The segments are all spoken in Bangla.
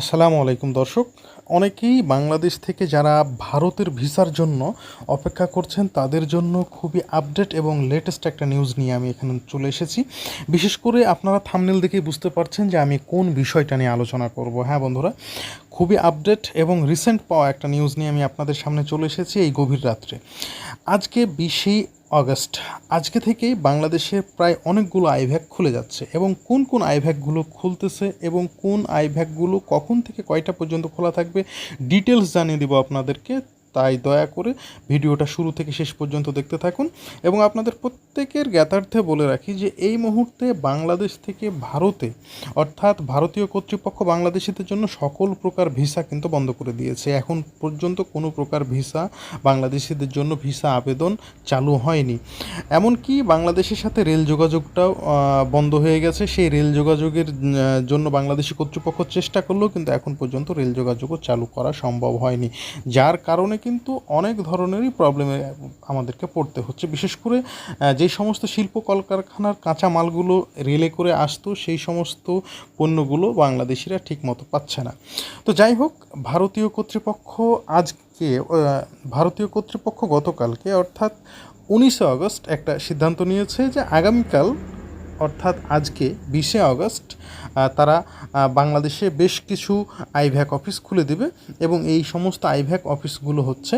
আসসালামু আলাইকুম দর্শক। অনেকেই বাংলাদেশ থেকে যারা ভারতের ভিসার জন্য অপেক্ষা করছেন, তাদের জন্য খুবই আপডেট এবং লেটেস্ট একটা নিউজ নিয়ে আমি এখানে চলে এসেছি। বিশেষ করে আপনারা থামনেল দেখেই বুঝতে পারছেন যে আমি কোন বিষয়টা নিয়ে আলোচনা করব। হ্যাঁ বন্ধুরা, খুবই আপডেট এবং রিসেন্ট পাওয়া একটা নিউজ নিয়ে আমি আপনাদের সামনে চলে এসেছি এই গভীর রাত্রে। আজকে বিশে অগস্ট আজকে থেকেই বাংলাদেশে প্রায় অনেকগুলো আইভ্যাক খুলে যাচ্ছে এবং কোন কোন আইভ্যাকগুলো খুলতেছে এবং কোন আইভ্যাকগুলো কখন থেকে কয়টা পর্যন্ত খোলা থাকবে ডিটেলস জানিয়ে দিব আপনাদেরকে। তাই দয়া করে ভিডিওটা শুরু থেকে শেষ পর্যন্ত দেখতে থাকুন এবং আপনাদের প্রত্যেকের জ্ঞাতার্থে বলে রাখি যে এই মুহূর্তে বাংলাদেশ থেকে ভারতে, অর্থাৎ ভারতীয় কর্তৃপক্ষ বাংলাদেশিদের জন্য সকল প্রকার ভিসা কিন্তু বন্ধ করে দিয়েছে। এখন পর্যন্ত কোনো প্রকার ভিসা বাংলাদেশিদের জন্য ভিসা আবেদন চালু হয়নি। এমনকি বাংলাদেশের সাথে রেল যোগাযোগটাও বন্ধ হয়ে গেছে। সেই রেল যোগাযোগের জন্য বাংলাদেশি কর্তৃপক্ষ চেষ্টা করলেও কিন্তু এখন পর্যন্ত রেল যোগাযোগও চালু করা সম্ভব হয়নি। যার কারণে কিন্তু অনেক ধরনেরই প্রবলেমে আমাদেরকে পড়তে হচ্ছে। বিশেষ করে যে সমস্ত শিল্প কলকারখানার কাঁচা মালগুলো রেলে করে আসতো, সেই সমস্ত পণ্যগুলো বাংলাদেশিরা ঠিকমতো পাচ্ছে না। তো যাই হোক, ভারতীয় কর্তৃপক্ষ আজকে ভারতীয় কর্তৃপক্ষ গতকালকে অর্থাৎ উনিশে আগস্ট একটা সিদ্ধান্ত নিয়েছে যে আগামীকাল অর্থাৎ আজকে বিশে আগস্ট তারা বাংলাদেশে বেশ কিছু আইভ্যাক অফিস খুলে দেবে এবং এই সমস্ত আইভ্যাক অফিসগুলো হচ্ছে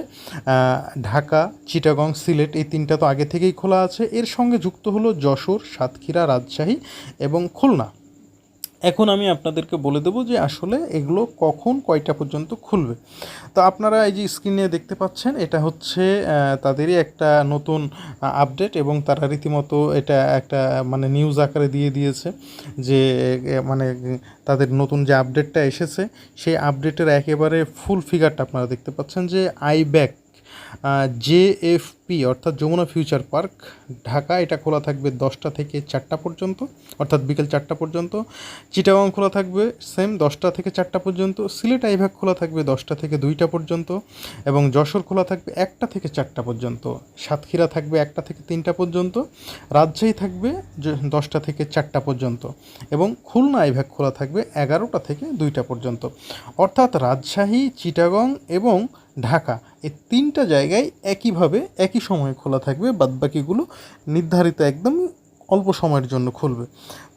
ঢাকা, চিটাগং, সিলেট, এই তিনটা তো আগে থেকেই খোলা আছে। এর সঙ্গে যুক্ত হলো যশোর, সাতক্ষীরা, রাজশাহী এবং খুলনা। এখন আমি আপনাদেরকে বলে দেবো যে আসলে এগুলো কখন কয়টা পর্যন্ত খুলবে। তো আপনারা এই যে স্ক্রিনে দেখতে পাচ্ছেন, এটা হচ্ছে তাদেরই একটা নতুন আপডেট এবং তারা রীতিমতো এটা একটা মানে নিউজ আকারে দিয়ে দিয়েছে যে মানে তাদের নতুন যে আপডেটটা এসেছে, সেই আপডেটের একেবারে ফুল ফিগারটা আপনারা দেখতে পাচ্ছেন যে আইব্যাক জেএফপি অর্থাৎ যমুনা ফিউচার পার্ক ঢাকা এটা খোলা থাকবে দশটা থেকে চারটা পর্যন্ত, অর্থাৎ বিকেল চারটা পর্যন্ত। চিটাগাং খোলা থাকবে সেম দশটা থেকে চারটা পর্যন্ত, সিলেট আইভাগ খোলা থাকবে দশটা থেকে দুইটা পর্যন্ত, এবং যশোর খোলা থাকবে একটা থেকে চারটা পর্যন্ত। সাতক্ষীরা থাকবে একটা থেকে তিনটা পর্যন্ত, রাজশাহী থাকবে দশটা থেকে চারটা পর্যন্ত, এবং খুলনা আইভাগ খোলা থাকবে এগারোটা থেকে দুইটা পর্যন্ত। অর্থাৎ রাজশাহী, চিটাগং এবং ঢাকা, এই তিনটা জায়গায় একইভাবে, একই সময়ে খোলা থাকবে, বাদবাকিগুলো নির্ধারিত একদম অল্প সময়ের জন্য খুলবে।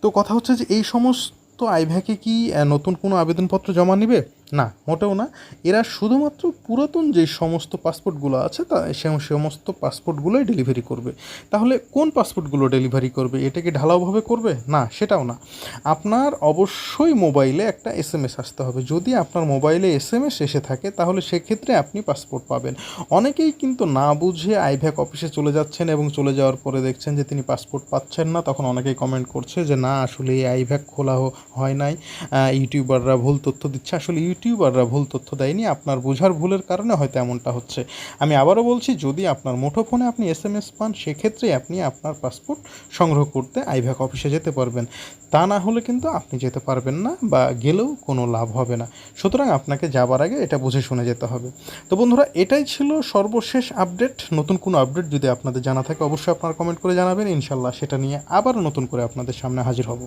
তো কথা হচ্ছে যে এই সমস্ত আইভ্যাকে কি নতুন কোনো আবেদনপত্র জমা নেবে? না, মোটেও না। এরা শুধুমাত্র পুরাতন যে সমস্ত পাসপোর্টগুলো আছে, তা সে সমস্ত পাসপোর্টগুলোই ডেলিভারি করবে। তাহলে কোন পাসপোর্টগুলো ডেলিভারি করবে? এটা কি ঢালাওভাবে করবে? না, সেটাও না। আপনার অবশ্যই মোবাইলে একটা এস এম এস আসতে হবে। যদি আপনার মোবাইলে এস এম এস এসে থাকে, তাহলে সেক্ষেত্রে আপনি পাসপোর্ট পাবেন। অনেকেই কিন্তু না বুঝে আইভ্যাক অফিসে চলে যাচ্ছেন এবং চলে যাওয়ার পরে দেখছেন যে তিনি পাসপোর্ট পাচ্ছেন না। তখন অনেকেই কমেন্ট করছে যে, না, আসলে এই আইভ্যাক খোলা হয় নাই। ইউটিউবাররা ভুল তথ্য দিচ্ছে। আসলে ইউটিউবাররা ভুল তথ্য দেয়নি, আপনার বোঝার ভুলের কারণে হয়তো এমনটা হচ্ছে। আমি আবারও বলছি, যদি আপনার মুঠোফোনে আপনি এস এম এস পান, সেক্ষেত্রে আপনি আপনার পাসপোর্ট সংগ্রহ করতে আইভ্যাক অফিসে যেতে পারবেন। তা না হলে কিন্তু আপনি যেতে পারবেন না বা গেলেও কোনো লাভ হবে না। সুতরাং আপনাকে যাবার আগে এটা বুঝে শুনে যেতে হবে। তো বন্ধুরা, এটাই ছিল সর্বশেষ আপডেট। নতুন কোনো আপডেট যদি আপনাদের জানা থাকে, অবশ্যই আপনারা কমেন্ট করে জানাবেন। ইনশাল্লাহ সেটা নিয়ে আবার নতুন করে আপনাদের সামনে হাজির হব।